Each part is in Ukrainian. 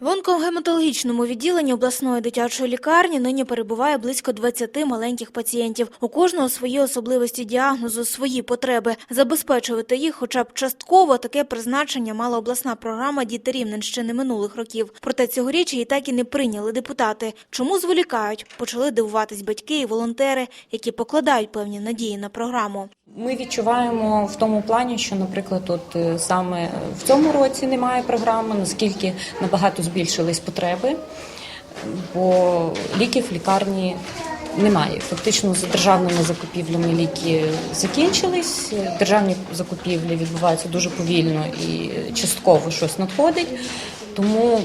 В онкогематологічному відділенні обласної дитячої лікарні нині перебуває близько 20 маленьких пацієнтів. У кожного свої особливості діагнозу, свої потреби. Забезпечувати їх хоча б частково таке призначення мала обласна програма «Діти Рівненщини» минулих років. Проте цьогоріч її так і не прийняли депутати. Чому зволікають? Почали дивуватись батьки і волонтери, які покладають певні надії на програму. Ми відчуваємо в тому плані, що, наприклад, от е, саме в цьому році немає програми, наскільки набагато збільшились потреби, бо ліків в лікарні немає. Фактично за державними закупівлями ліки закінчились. Державні закупівлі відбуваються дуже повільно і частково щось надходить. Тому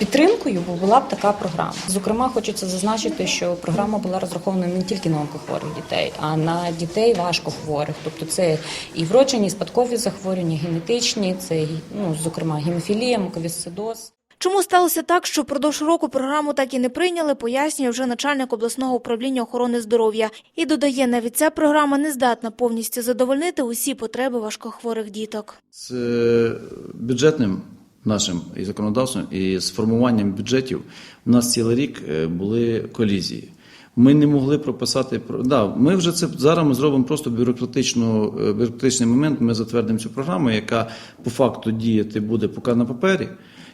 Підтримкою була б така програма. Зокрема, хочеться зазначити, що програма була розрахована не тільки на онкохворих дітей, а на дітей важкохворих. Тобто це і вроджені, і спадкові захворювання, генетичні, це ну, зокрема гемофілія, муковісцидоз. Чому сталося так, що впродовж року програму так і не прийняли, пояснює вже начальник обласного управління охорони здоров'я. І додає, навіть ця програма не здатна повністю задовольнити усі потреби важкохворих діток. З е, бюджетним нашим і законодавством, і з формуванням бюджетів у нас цілий рік е, були колізії. Ми не могли прописати про да, ми вже це зараз ми зробимо просто бюрократичну е, бюрократичний момент. Ми затвердимо цю програму, яка по факту діяти буде поки на папері,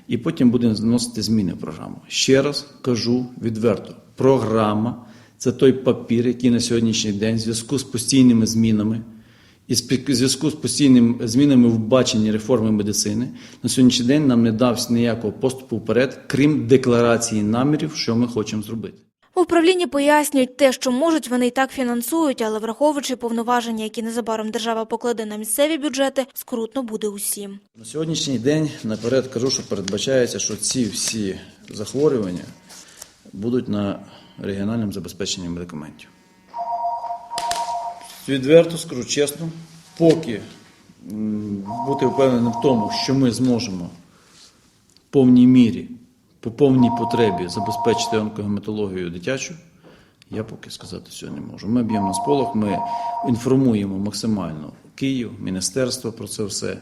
і потім буде вносити зміни в програму. Ще раз кажу відверто: програма це той папір, який на сьогоднішній день в зв'язку з постійними змінами. І в зв'язку з постійними змінами в баченні реформи медицини на сьогоднішній день нам не дався ніякого поступу вперед, крім декларації намірів, що ми хочемо зробити. У управлінні пояснюють те, що можуть, вони і так фінансують, але враховуючи повноваження, які незабаром держава покладе на місцеві бюджети, скрутно буде усім. На сьогоднішній день наперед кажу, що передбачається, що ці всі захворювання будуть на регіональному забезпеченні медикаментів. Відверто скажу чесно, поки бути впевненим в тому, що ми зможемо в повній мірі, по повній потребі забезпечити онкогематологію дитячу, я поки сказати цього не можу. Ми б'ємо на сполох, ми інформуємо максимально Київ, міністерство про це все.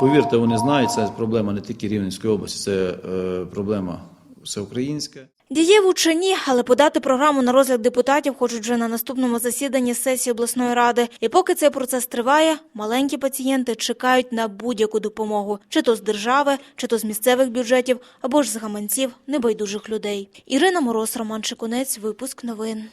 Повірте, вони знають, це проблема не тільки Рівненської області, це е, проблема всеукраїнська. Дієву чи ні, але подати програму на розгляд депутатів хочуть вже на наступному засіданні сесії обласної ради. І поки цей процес триває, маленькі пацієнти чекають на будь-яку допомогу, чи то з держави, чи то з місцевих бюджетів, або ж з гаманців небайдужих людей. Ірина Мороз, Роман Шикунець, випуск новин.